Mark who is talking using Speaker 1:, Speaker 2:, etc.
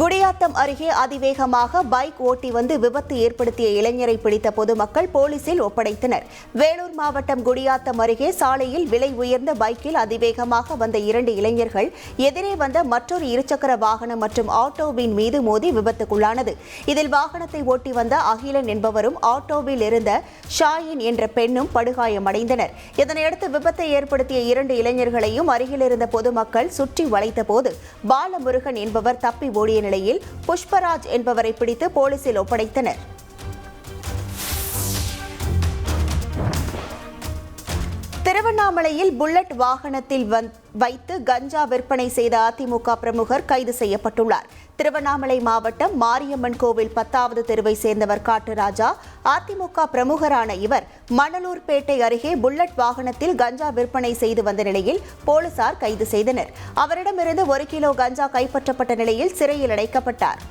Speaker 1: குடியாத்தம் அருகே அதிவேகமாக பைக் ஓட்டி வந்து விபத்து ஏற்படுத்திய இளைஞரை பிடித்த பொதுமக்கள் போலீசில் ஒப்படைத்தனர். வேலூர் மாவட்டம் குடியாத்தம் அருகே சாலையில் விலை உயர்ந்த பைக்கில் அதிவேகமாக வந்த இரண்டு இளைஞர்கள் எதிரே வந்த மற்றொரு இருசக்கர வாகனம் மற்றும் ஆட்டோவின் மீது மோதி விபத்துக்குள்ளானது. இதில் வாகனத்தை ஓட்டி வந்த அகிலன் என்பவரும் ஆட்டோவில் இருந்த ஷாயின் என்ற பெண்ணும் படுகாயமடைந்தனர். இதனையடுத்து விபத்தை ஏற்படுத்திய இரண்டு இளைஞர்களையும் அருகில் இருந்த பொதுமக்கள் சுற்றி வளைத்தபோது பாலமுருகன் என்பவர் தப்பி ஓடிய நிலையில் புஷ்பராஜ் என்பவரை பிடித்து போலீசில் ஒப்படைத்தனர். திருவண்ணாமலையில் புல்லட் வாகனத்தில் வைத்து கஞ்சா விற்பனை செய்த அதிமுக பிரமுகர் கைது செய்யப்பட்டுள்ளார். திருவண்ணாமலை மாவட்டம் மாரியம்மன் கோவில் பத்தாவது தெருவை சேர்ந்தவர் காட்டுராஜா அதிமுக பிரமுகரான இவர் மணலூர்பேட்டை அருகே புல்லட் வாகனத்தில் கஞ்சா விற்பனை செய்து வந்த நிலையில் போலீசார் கைது செய்தனர். அவரிடமிருந்து ஒரு கிலோ கஞ்சா கைப்பற்றப்பட்ட நிலையில் சிறையில் அடைக்கப்பட்டார்.